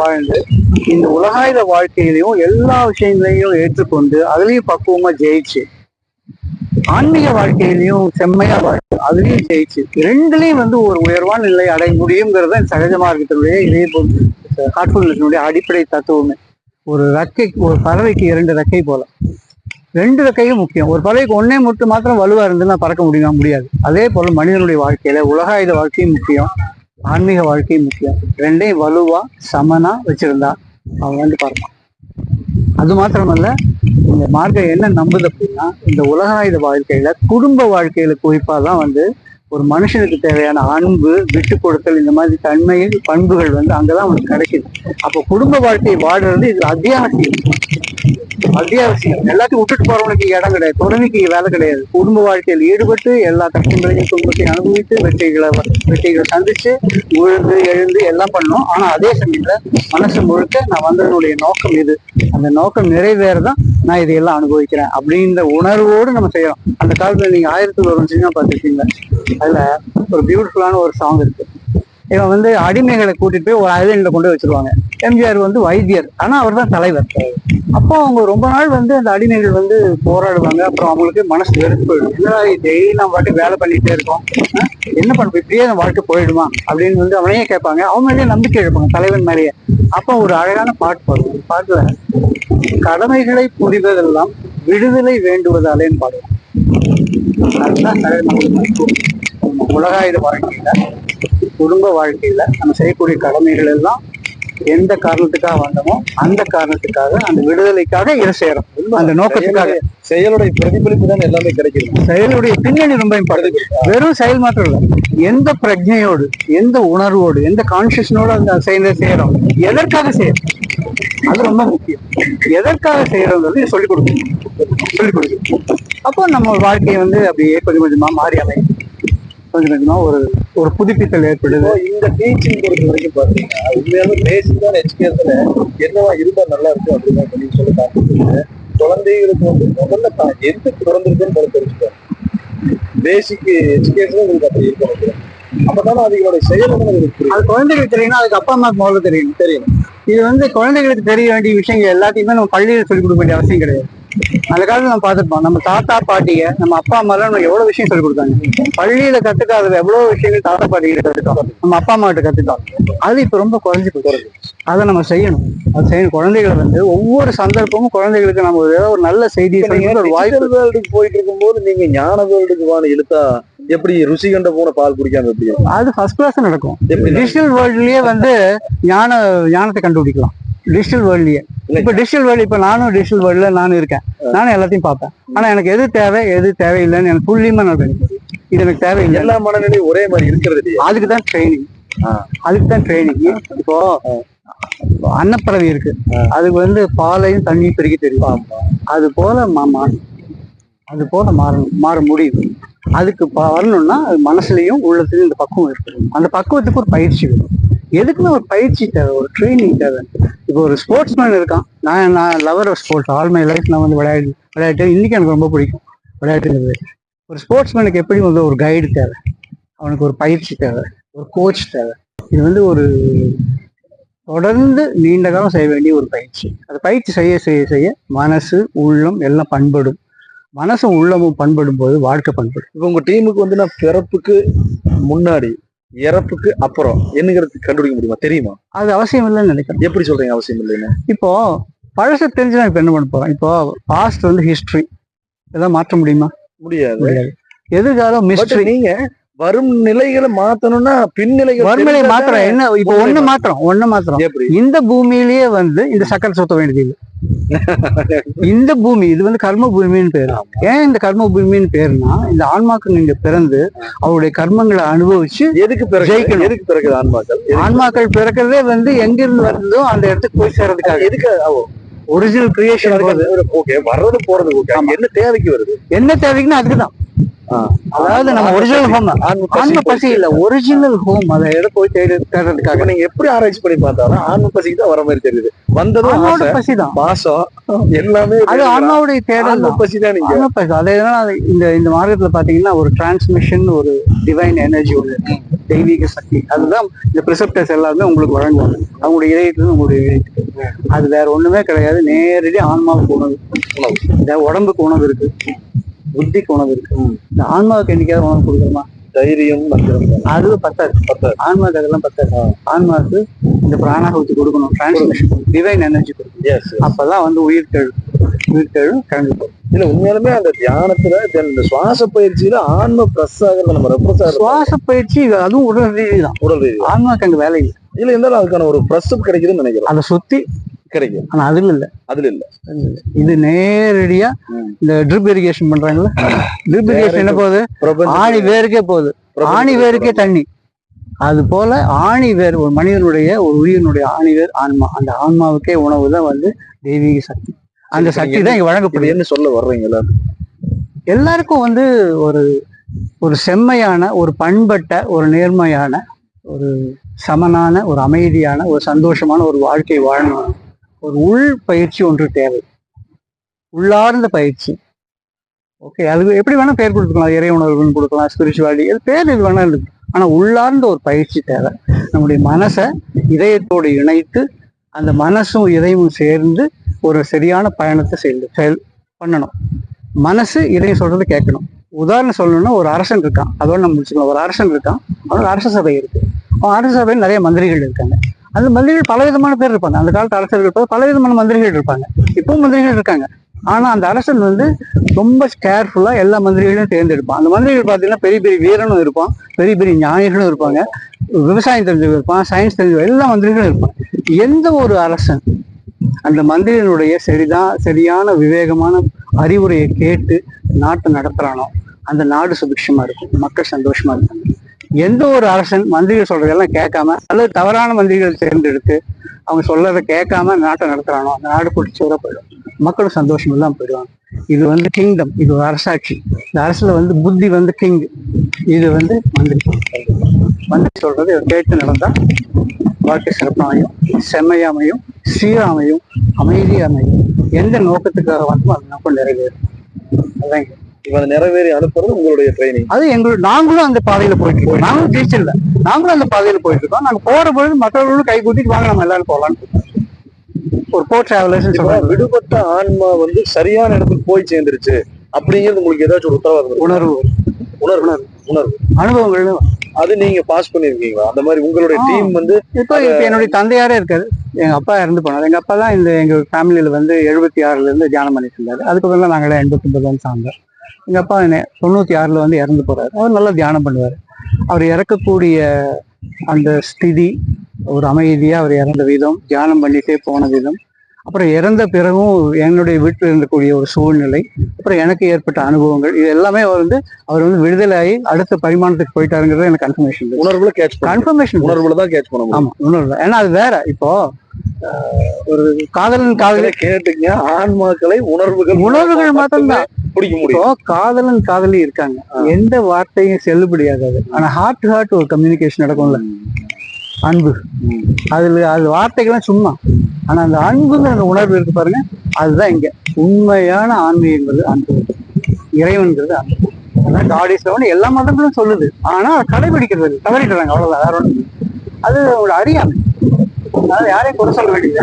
வாழ்ந்து இந்த உலகாயுத வாழ்க்கையிலையும் எல்லா விஷயங்களையும் ஏற்றுக்கொண்டு அதுலயும் பக்குவமா ஜெயிச்சு ஆன்மீக வாழ்க்கையிலையும் செம்மையா வாழ்க்கை அதுலயும் ஜெயிச்சு ரெண்டுலயும் வந்து ஒரு உயர்வான நிலை அடைய முடியுங்கிறத சகஜமா இருக்கிறதுடைய இதே இதே காட்புகளினுடைய அடிப்படை தத்துவமே. ஒரு ரெக்கை ஒரு பறவைக்கு இரண்டு ரெக்கை போல. ரெண்டு ரெக்கையும் முக்கியம். ஒரு பறவைக்கு ஒன்னே மட்டும் மாத்திரம் வலுவா இருந்துன்னா பறக்க முடியுமா? முடியாது. அதே போல மனிதனுடைய வாழ்க்கையில உலகாயுத வாழ்க்கையும் முக்கியம். ஆன்மீக வாழ்க்கையும் முக்கியம். ரெண்டையும் வலுவா சமனா வச்சிருந்தா அவன் வந்து பறப்பான் அது மாத்திரமல்ல இந்த மார்க்கம் என்ன நம்புது அப்படின்னா இந்த உலகாயுத வாழ்க்கையில குடும்ப வாழ்க்கையில குறிப்பா தான் வந்து ஒரு மனுஷனுக்கு தேவையான அன்பு விட்டு கொடுத்தல் இந்த மாதிரி தன்மைகள் பண்புகள் வந்து அங்கதான் அவனுக்கு கிடைக்குது. அப்போ குடும்ப வாழ்க்கையை வாடுறது இது அத்தியாவசியம். அத்தியாவசியம். எல்லாத்தையும் விட்டுட்டு போறவனுக்கு இடம் கிடையாது. துறவிக்கு வேலை கிடையாது. குடும்ப வாழ்க்கையில் ஈடுபட்டு எல்லா கஷ்டங்களையும் துன்பத்தையும் அனுபவித்து வெற்றிகளை வெற்றிகளை சந்திச்சு உழுந்து எழுந்து எல்லாம் பண்ணோம். ஆனா அதே சமயத்துல மனசு முழுக்க நான் வந்ததனுடைய நோக்கம் இது. அந்த நோக்கம் நிறைவேறதான் நான் இதையெல்லாம் அனுபவிக்கிறேன் அப்படின்ற உணர்வோடு நம்ம செய்யறோம். அந்த காலத்துல நீங்க ஆயிரத்தி ஒரு சினிமா பார்த்துருக்கீங்க அதுல ஒரு பியூட்டிஃபுல்லான ஒரு சாங் இருக்கு. இவன் வந்து அடிமைகளை கூட்டிட்டு போய் ஒரு ஐலண்ட்ல கொண்டு வச்சிருவாங்க. எம்ஜிஆர் வந்து வைத்தியர். ஆனா அவர் தான் தலைவர். அப்போ அவங்க ரொம்ப நாள் வந்து அந்த அடிமைகள் வந்து போராடுவாங்க. அப்புறம் அவங்களுக்கு மனசு வெறுத்து போயிடும் என்னடா டெய்லி நம்ம வாட்டி வேலை பண்ணிட்டே இருக்கோம். என்ன பண்ண இப்படியே நம்ம வாழ்க்கை போயிடுமா? அப்படின்னு வந்து அவனையே கேட்பாங்க. அவங்க மேலேயே நம்பிக்கை எழுப்பாங்க தலைவன் மேலேயே. அப்போ ஒரு அழகான பாட்டு பாடுவோம் பாட்டுல கடமைகளை புரிவதெல்லாம் விடுதலை வேண்டுவதாலேன்னு பாடுவோம் அதுதான் உலகாயுத வாழ்க்கையில குடும்ப வாழ்க்கையில நம்ம செய்யக்கூடிய கடமைகள் எல்லாம் எந்த காரணத்துக்காக வந்தோமோ அந்த காரணத்துக்காக அந்த விடுதலைக்காக இதை செய்யறோம். அந்த நோக்கத்துக்காக. செயலுடைய பிரதிபலிப்பு தான் எல்லாமே கிடைக்குது. செயலுடைய பின்னணி ரொம்ப இம்பார்ட்டன்ட் வெறும் செயல் மாத்திரம் இல்ல. எந்த பிரஜையோடு எந்த உணர்வோடு எந்த கான்சியஸ்னோட அந்த செயலை செய்யறோம். எதற்காக செய்யறோம்? அது ரொம்ப முக்கியம். எதற்காக செய்யறோங்கிறது சொல்லிக் கொடுக்கணும். சொல்லிக் கொடுக்கணும். அப்போ நம்ம வாழ்க்கையை வந்து அப்படியே கொஞ்சம் கொஞ்சமா மாறி அமையும். கொஞ்சமா ஒரு ஒரு புதுப்பித்தல் ஏற்படுது. இந்த டீச்சிங் பொறுத்த வரைக்கும் பாத்தீங்கன்னா உண்மையாலுமே பேசிக்கான எஜுகேஷன்ல என்னவா இருந்தா நல்லா இருக்கும் அப்படின்னு சொல்லி சொல்லி பார்த்துட்டு குழந்தைகளுக்கு வந்து முதல்ல தான் எந்த பிறந்திருக்குன்னு முதல்ல தெரிஞ்சுக்கணும் பேசிக் எஜுகேஷன் உங்களுக்கு அப்படி இருக்கணும் அப்பதானே அதுகளோட செயல் அது குழந்தைகளுக்கு தெரியணும் அதுக்கு அப்பா அம்மாக்கு முதல்ல தெரியணும் தெரியும். இது வந்து குழந்தைகளுக்கு தெரிய வேண்டிய விஷயங்கள் எல்லாத்தையுமே நம்ம பள்ளியில சொல்லிக் கொடுக்க வேண்டிய அவசியம் கிடையாது. அந்த காலத்துல நம்ம பார்த்திருப்போம். நம்ம தாத்தா பாட்டிய நம்ம அப்பா அம்மா எல்லாம் நமக்கு எவ்வளவு விஷயம் சொல்லிக் கொடுத்தாங்க. பள்ளியில கத்துக்காதது எவ்வளவு விஷயங்கள் தாத்தா பாட்டிகிட்ட கத்துட்டோம் நம்ம அப்பா அம்மா கிட்ட கத்துட்டோம் அது இப்ப ரொம்ப குறைஞ்சு போச்சு. அதை நம்ம செய்யணும். அது செய்யணும். குழந்தைகளை வந்து ஒவ்வொரு சந்தர்ப்பமும் குழந்தைகளுக்கு நம்ம ஒரு ஏதாவது ஒரு நல்ல சொல்லி ஒரு வாய்ப்பு digital world க்கு போயிட்டு இருக்கும்போது நீங்க ஞான வேர்ல்டுக்கு வான இழுத்தா எப்படி ருசி கண்ட பூனை பால் குடிக்காம எப்படி? அது ஃபர்ஸ்ட் கிளாஸ் நடக்கும். டிஜிட்டல் வேர்ல்ட்லயே வந்து ஞான ஞானத்தை கண்டுபிடிக்கலாம். டிஜிட்டல் வேர்ல்ட்லயே இப்ப டிஜிட்டல் வேர்ல்டு இப்ப நானும் டிஜிட்டல் வேர்ல்ட்ல நானும் இருக்கேன். நானும் எல்லாத்தையும் பார்ப்பேன். ஆனா எனக்கு எது தேவை எது தேவையில்லைன்னு எனக்கு துல்லியமா நான் இது எனக்கு தேவையில்லை. எல்லா மனநிலையும் ஒரே மாதிரி இருக்கிறது அதுக்கு தான் ட்ரைனிங். அதுக்கு தான் ட்ரைனிங் இப்போ அன்னப்பறவை இருக்கு. அதுக்கு வந்து பாலையும் தண்ணியும் பிரிக்க தெரியும். அது போல மா- மா- அது போல மாறணும் மாற முடியும். அதுக்கு வரணும்னா அது மனசுலயும் உள்ளத்துலயும் இந்த பக்குவம் இருக்கணும். அந்த பக்குவத்துக்கு ஒரு பயிற்சி வேணும். எதுக்குமே ஒரு பயிற்சி தேவை ஒரு ட்ரைனிங் தேவை. இப்போ ஒரு ஸ்போர்ட்ஸ் மேன் இருக்கான். நான் நான் lover of sports all my life நான் வந்து விளையாடி விளையாட்டு இன்னைக்கு எனக்கு ரொம்ப பிடிக்கும். விளையாட்டுங்கிறது ஒரு ஸ்போர்ட்ஸ் மேனுக்கு எப்படி வந்து ஒரு கைடு தேவை? அவனுக்கு ஒரு பயிற்சி தேவை ஒரு கோச் தேவை. இது வந்து ஒரு தொடர்ந்து நீண்ட காலம் செய்ய வேண்டிய ஒரு பயிற்சி. அந்த பயிற்சி செய்ய செய்ய செய்ய மனசு உள்ளம் எல்லாம் பண்படும். மனசும் உள்ளமும் பண்படும் போது வாழ்க்கை பண்படும். இப்போ உங்க டீமுக்கு வந்து நான் பிறப்புக்கு முன்னாடி இறப்புக்கு அப்புறம் என்னங்கிறது கண்டுபிடிக்க முடியுமா? தெரியுமா? அது அவசியம் இல்லைன்னு நினைக்கிறேன். எப்படி சொல்றீங்க அவசியம் இல்லைன்னு? இப்போ பழச தெரிஞ்சு நான் இப்ப என்ன பண்ண போறோம்? இப்போ பாஸ்ட் வந்து ஹிஸ்டரி ஏதாவது மாற்ற முடியுமா? முடியாது. முடியாது. எதிர்காலம் மிஸ்ட்ரி நீங்க வரும் நிலைகளை மாத்தணும்னா பின்னிலைகள் வறுமலை மாத்திரம் என்ன? இப்போ ஒண்ணு மாத்திரம் ஒண்ணு மாத்திரம் எப்படி? இந்த பூமியிலேயே வந்து இந்த சக்கரை சுத்த வேண்டியது இல்லை. இந்த பூமி இது வந்து கர்ம பூமின்னு பேரு ஏன் இந்த கர்ம பூமின்னு பேருனா இந்த ஆன்மாக்கள் நீங்க பிறந்து அவருடைய கர்மங்களை அனுபவிச்சு எதுக்கு பிறகு ஜெயிக்கணும். எதுக்கு பிறகு ஆன்மாக்கள்? ஆன்மாக்கள் பிறக்கிறதே வந்து எங்க இருந்து வருதோ அந்த இடத்துக்கு போய் சேர்றதுக்காக. எதுக்கு ஒரிஜினல் கிரியேஷன் ஓகே வர்றது போறது ஓகே என்ன தேவைக்கு வருது? என்ன தேவைக்குன்னா அதுக்குதான். அதாவது நம்ம ஒரிஜினல் ஹோம் ஆன்ம ஆன்ம பசி இல்ல ஒரிஜினல் ஹோம் அதை இடம் போய் தேடி தேடுறதுக்காக நீங்க எப்படி ஆராய்ச்சி பண்ணி பார்த்தாலும் ஆன்ம பசிக்கு தான் வர மாதிரி தெரியுது. வந்ததும் ஆன்மாவோட பசி தான் பாசம் எல்லாமே அது ஆன்மாவுடைய தேடல் பசி தான் நீங்க ஆன்ம பசி. அதே இந்த இந்த மார்க்கத்துல பாத்தீங்கன்னா ஒரு டிரான்ஸ்மிஷன் ஒரு டிவைன் எனர்ஜி இருக்கு. தெய்வீக சக்தி. அதுதான் இந்த ப்ரிசெப்டர்ஸ் எல்லாருமே உங்களுக்கு வழங்குவாங்க. அவங்களுடைய இதயத்துல உங்களுடைய இதயத்துக்கு. அது வேற ஒண்ணுமே கிடையாது. நேரடி ஆன்மாவுக்கு உணவு. உணவு. உடம்புக்கு உணவு இருக்கு. புத்திக்கு உணவு இருக்கு இந்த ஆன்மாவுக்கு என்னைக்காவது உணவு கொடுக்குறோமா தைரியம் அது பத்தாது. பத்தாது. ஆன்மாவுக்கு அதெல்லாம் பத்தாது. ஆன்மாவுக்கு இந்த பிராணாகுத்தி கொடுக்கணும். டிரான்ஸ்மிஷன் டிவைன் எனர்ஜி கொடுக்கணும். அப்பதான் வந்து உயிர் கழு உயிர் கழு கிளம்பி போகும். இல்ல உண்மையாலுமே அந்த தியானத்துல இந்த சுவாச பயிற்சியில ஆன்ம பிரஸ் ஆகிறது நம்ம ஆகிறது சுவாச பயிற்சி அதுவும் உடல் ரீதி தான் உடல் ரீதியா ஆன்மாவுக்கு அங்க வேலை இல்லை. இல்ல இருந்தாலும் அதுக்கான ஒரு பிரஸ் கிடைக்குதுன்னு நினைக்கிறேன். அதை சுத்தி கிடைக்கும் ஆனா அதுல இல்ல. அதுல இல்ல. இது நேரடியா. இந்த ட்ரிப் இரிகேஷன் பண்றாங்கல்ல? ட்ரிப் இரிகேஷன் என்ன போகுது? ஆணி வேருக்கே போகுது. ஆணி வேருக்கே தண்ணி. அது போல ஆணி வேர் ஒரு மனிதனுடைய ஒரு உயிரினுடைய ஆணி வேர் ஆன்மா. அந்த ஆன்மாவுக்கே உணவு தான் வந்து தெய்வீக சக்தி. அந்த சக்தி தான் இங்க இப்ப வழங்கப்படுது. என்ன சொல்ல வர்றீங்க எல்லாரும்? எல்லாருக்கும் வந்து ஒரு ஒரு செம்மையான ஒரு பண்பட்ட ஒரு நேர்மையான ஒரு சமனான ஒரு அமைதியான ஒரு சந்தோஷமான ஒரு வாழ்க்கை வாழணும். ஒரு உள் பயிற்சி ஒன்று தேவை. உள்ளார்ந்த பயிற்சி. ஓகே அது எப்படி வேணால் பேர் கொடுத்துக்கலாம். இறை உணர்வுன்னு கொடுக்கலாம் ஸ்பிரிச்சுவாலிட்டி இது பேர் இது வேணால் இருக்கு. ஆனால் உள்ளார்ந்த ஒரு பயிற்சி தேவை. நம்முடைய மனசை இதயத்தோடு இணைத்து அந்த மனசும் இதயமும் சேர்ந்து ஒரு சரியான பயணத்தை செயல் செயல் பண்ணணும். மனசு இதயம் சொல்றது கேட்கணும். உதாரணம் சொல்லணும்னா ஒரு அரசன் இருக்கான். அதோட நம்ம முடிச்சுக்கலாம். ஒரு அரசன் இருக்கான். அவனுக்கு அரச சபை இருக்கு. அவன் அரச சபையில் நிறைய மந்திரிகள் இருக்காங்க. அந்த மந்திரிகள் பல விதமான பேர் இருப்பாங்க. அந்த காலத்து அரசர்கள் போது பல விதமான மந்திரிகள் இருப்பாங்க. இப்பவும் மந்திரிகள் இருக்காங்க. ஆனா அந்த அரசன் வந்து ரொம்ப கேர்ஃபுல்லா எல்லா மந்திரிகளையும் தேர்ந்தெடுப்பான். அந்த மந்திரிகள் பார்த்தீங்கன்னா பெரிய பெரிய வீரனும் இருப்பான் பெரிய பெரிய ஞானிகளும் இருப்பாங்க. விவசாயம் தெரிஞ்சவங்க இருப்பான் சயின்ஸ் தெரிஞ்சவங்க எல்லா மந்திரிகளும் இருப்பாங்க எந்த ஒரு அரசன் அந்த மந்திரியனுடைய சரிதான் சரியான விவேகமான அறிவுரையை கேட்டு நாட்டை நடத்துறானோ அந்த நாடு சுபிக்ஷமா இருக்கும். மக்கள் சந்தோஷமா இருக்காங்க எந்த ஒரு அரசன் மந்திரிகள் சொல்றதெல்லாம் கேட்காம அல்லது தவறான மந்திரிகள் தேர்ந்தெடுத்து அவங்க சொல்றதை கேட்காம நாட்டை நடத்துறானோ அந்த நாடு குடிச்சவரை போயிடும். மக்களும் சந்தோஷம் இல்லாமல் போயிடுவாங்க இது வந்து கிங்டம் இது ஒரு அரசாட்சி. இந்த அரசுல வந்து புத்தி வந்து கிங் இது வந்து மந்திரி. மந்திரி சொல்றது கேட்டு நடந்தா வாழ்க்கை சிறப்பாமையும் செம்மையாமையும் சீராமையும் அமைதியாமையும் எந்த நோக்கத்துக்காக வந்தோம் அந்த நோக்கம் நிறைவேறும். அதான் இவன் நிறைவேறி அனுப்புறது உங்களுடைய ட்ரைனிங் அது எங்களுக்கு நாங்களும் அந்த பாதையில போயிட்டு இருக்கோம். நாங்களும் டீச்சர் இல்ல. நாங்களும் அந்த பாதையில போயிட்டு இருக்கோம். நாங்க போற பொழுது மற்றவர்களும் கை கூட்டிட்டு வாங்க நம்ம எல்லாரும் இருக்கோம். ஒரு கோ டிராவலர்ஸ் சொல்றாங்க. விடுபட்ட ஆன்மா வந்து சரியான இடத்துக்கு போய் சேர்ந்துருச்சு. அப்படிங்கிறது உங்களுக்கு ஏதாச்சும் ஒரு உத்தரவாதம்? உணர்வு. உணர்வு. உணர்வு. அனுபவங்கள். அது நீங்க பாஸ் பண்ணிருக்கீங்களா? அந்த மாதிரி உங்களுடைய. டீம் வந்து இப்போ இப்ப என்னுடைய தந்தையாரே இருக்காரு. எங்க அப்பா இறந்து போனார். எங்க அப்பா தான் இந்த எங்க ஃபேமிலியில வந்து எழுபத்தி ஆறுல இருந்து தியானம் பண்ணிட்டு இருந்தாரு. அதுக்கப்புறம் தான் நாங்களே எண்பத்தி ஒன்பது சார்ந்தோம் எங்க அப்பா என்ன- தொண்ணூத்தி ஆறுல வந்து இறந்து போறாரு. அவர் நல்லா தியானம் பண்ணுவாரு. அவர் இறக்கக்கூடிய அந்த ஸ்திதி ஒரு அமைதியா அவர் இறந்த விதம் தியானம் பண்ணிட்டே போன விதம். அப்புறம் இறந்த பிறகும் என்னுடைய வீட்டில் இருந்தக்கூடிய ஒரு சூழ்நிலை அப்புறம் எனக்கு ஏற்பட்ட அனுபவங்கள் இது எல்லாமே வந்து அவர் வந்து விடுதலையாகி அடுத்த பரிமாணத்துக்கு போயிட்டாருங்கிறது எனக்கு கன்ஃபர்மேஷன் உணர்வுல கேட்ச் கன்ஃபர்மேஷன் உணர்வுல தான் கேட்ச் பண்ண முடியும். ஆமா உணர்வு ஏன்னா அது வேற. இப்போ ஒரு காதலன் காதலி கேட்டீங்க ஆன்மாக்களை உணர்வுகள் உணர்வுகள் மட்டும்தான் பிடிக்க முடியும். காதலன் காதலி இருக்காங்க. எந்த வார்த்தையும் செல்லுபடியாகாது. ஆனா ஹார்ட் டு ஹார்ட் ஒரு கம்யூனிகேஷன் நடக்கும்ல. அன்பு. அதுல அது வார்த்தைகள்லாம் சும்மா. ஆனா அந்த அன்புங்கிற அந்த உணர்வு இருக்கு பாருங்க அதுதான் இங்க. உண்மையான ஆன்மீகங்கிறது அன்பு. இறைவன்கிறது அன்பு. அதான் காட் இஸ் எல்லா மதங்களும் சொல்லுது. ஆனா அதை கடைபிடிக்கிறது. தவறிடுறாங்க அவ்வளவுதான். வேற. அது ஒரு அறியாமை. அதனால யாரையும் குறை சொல்ல வேண்டியது